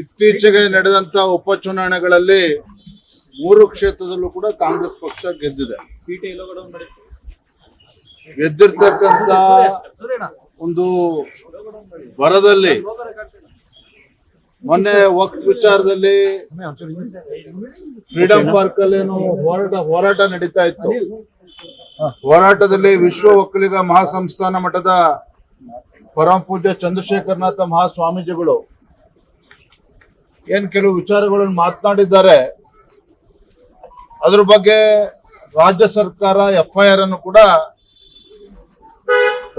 ಇತ್ತೀಚೆಗೆ ನಡೆದಂತ ಉಪಚುನಾವಣೆಗಳಲ್ಲಿ ಮೂರು ಕ್ಷೇತ್ರದಲ್ಲೂ ಕೂಡ ಕಾಂಗ್ರೆಸ್ ಪಕ್ಷ ಗೆದ್ದಿದೆ. ಗೆದ್ದಿರ್ತಕ್ಕಂತ ಒಂದು ಬರದಲ್ಲಿ ಮೊನ್ನೆ ವಕ್ಫ್ ವಿಚಾರದಲ್ಲಿ ಫ್ರೀಡಂ ಪಾರ್ಕ್ ಅಲ್ಲಿ ಏನು ಹೋರಾಟ ಹೋರಾಟ ನಡೀತಾ ಇತ್ತು. ಹೋರಾಟದಲ್ಲಿ ವಿಶ್ವ ಒಕ್ಕಲಿಗ ಮಹಾಸಂಸ್ಥಾನ ಮಠದ ಪರಮ ಪೂಜ್ಯ ಚಂದ್ರಶೇಖರನಾಥ ಮಹಾಸ್ವಾಮೀಜಿಗಳು ಏನ್ ಕೆಲವು ವಿಚಾರಗಳನ್ನು ಮಾತನಾಡಿದ್ದಾರೆ, ಅದ್ರ ಬಗ್ಗೆ ರಾಜ್ಯ ಸರ್ಕಾರ ಎಫ್ಐಆರ್ ಅನ್ನು ಕೂಡ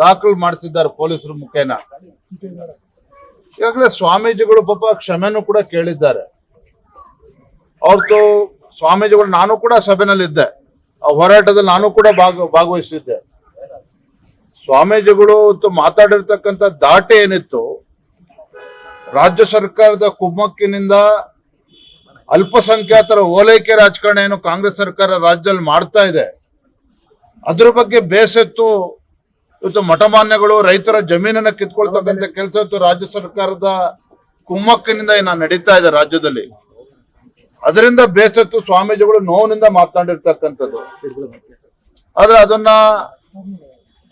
ದಾಖಲು ಮಾಡಿಸಿದ್ದಾರೆ ಪೊಲೀಸರು ಮುಖೇನ. ಈಗಾಗಲೇ ಸ್ವಾಮೀಜಿಗಳು ಪಾಪ ಕ್ಷಮೆನೂ ಕೂಡ ಕೇಳಿದ್ದಾರೆ. ಅವ್ರದ್ದು ಸ್ವಾಮೀಜಿಗಳು ನಾನು ಕೂಡ ಸಭೆನಲ್ಲಿದ್ದೆ. ಹೋರಾಟದಲ್ಲಿ ನಾನು ಕೂಡ ಭಾಗ, ಭಾಗವಹಿಸಿದ್ದೆ. ಸ್ವಾಮೀಜಿಗಳು ಮಾತಾಡಿರ್ತಕ್ಕಂಥ ದಾಟೆ ಏನಿತ್ತು, ರಾಜ್ಯ ಸರ್ಕಾರದ ಕುಮ್ಮಕ್ಕಿನಿಂದ ಅಲ್ಪಸಂಖ್ಯಾತರ ಓಲೈಕೆ ರಾಜಕಾರಣ ಏನು ಕಾಂಗ್ರೆಸ್ ಸರ್ಕಾರ ರಾಜ್ಯದಲ್ಲಿ ಮಾಡ್ತಾ ಇದೆ. ಅದ್ರ ಬಗ್ಗೆ ಬೇಸತ್ತು ಇವತ್ತು ಮಠಮಾನ್ಯಗಳು ರೈತರ ಜಮೀನನ್ನ ಕಿತ್ಕೊಳ್ತಕ್ಕಂಥ ಕೆಲಸ ಇತ್ತು ರಾಜ್ಯ ಸರ್ಕಾರದ ಕುಮ್ಮಕ್ಕಿನಿಂದ ಏನ ನಡೀತಾ ಇದೆ ರಾಜ್ಯದಲ್ಲಿ. ಅದರಿಂದ ಬೇಸತ್ತು ಸ್ವಾಮೀಜಿಗಳು ನೋವಿನಿಂದ ಮಾತನಾಡಿರ್ತಕ್ಕಂಥದ್ದು. ಆದ್ರೆ ಅದನ್ನ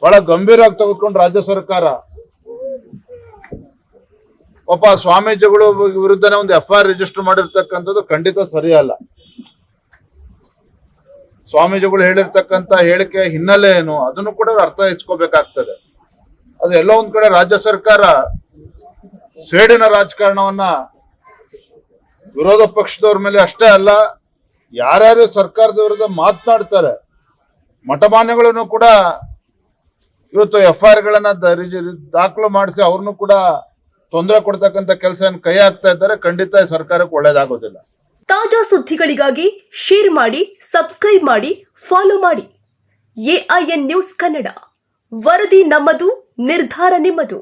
ಬಹಳ ಗಂಭೀರವಾಗಿ ತೆಗೆದುಕೊಂಡು ರಾಜ್ಯ ಸರ್ಕಾರ ಒಬ್ಬ ಸ್ವಾಮೀಜಿಗಳು ವಿರುದ್ಧನೇ ಒಂದು ಎಫ್ ಐ ರಿಜಿಸ್ಟರ್ ಮಾಡಿರ್ತಕ್ಕಂಥದ್ದು ಖಂಡಿತ ಸರಿಯಲ್ಲ. ಸ್ವಾಮೀಜಿಗಳು ಹೇಳಿರ್ತಕ್ಕಂಥ ಹೇಳಿಕೆ ಹಿನ್ನೆಲೆ ಏನು, ಅದನ್ನು ಕೂಡ ಅರ್ಥೈಸ್ಕೋಬೇಕಾಗ್ತದೆ. ಅದು ಎಲ್ಲೋ ಒಂದ್ ಕಡೆ ರಾಜ್ಯ ಸರ್ಕಾರ ಸೇಡಿನ ರಾಜಕಾರಣವನ್ನ ವಿರೋಧ ಪಕ್ಷದವ್ರ ಮೇಲೆ ಅಷ್ಟೇ ಅಲ್ಲ, ಯಾರ್ಯಾರು ಸರ್ಕಾರದ ವಿರುದ್ಧ ಮಾತನಾಡ್ತಾರೆ, ಮಠಮಾನ್ಯಗಳನ್ನು ಕೂಡ ಇವತ್ತು ಎಫ್ ಐ ಆರ್ ಗಳನ್ನ ದಾಖಲು ಮಾಡಿಸಿ ಅವ್ರನ್ನು ಕೂಡ ತೊಂದರೆ ಕೊಡ್ತಕ್ಕಂಥ ಕೆಲಸ ಕೈ ಹಾಕ್ತಾ ಇದ್ದಾರೆ. ಖಂಡಿತ ಸರ್ಕಾರಕ್ಕೆ ಒಳ್ಳೇದಾಗೋದಿಲ್ಲ. ತಾಜಾ ಸುದ್ದಿಗಳಿಗಾಗಿ ಶೇರ್ ಮಾಡಿ ಸಬ್ಸ್ಕ್ರೈಬ್ ಮಾಡಿ ಫಾಲೋ ಮಾಡಿ. AIN news Kannada. ವರದಿ ನಮ್ಮದು, ನಿರ್ಧಾರ ನಿಮ್ಮದು.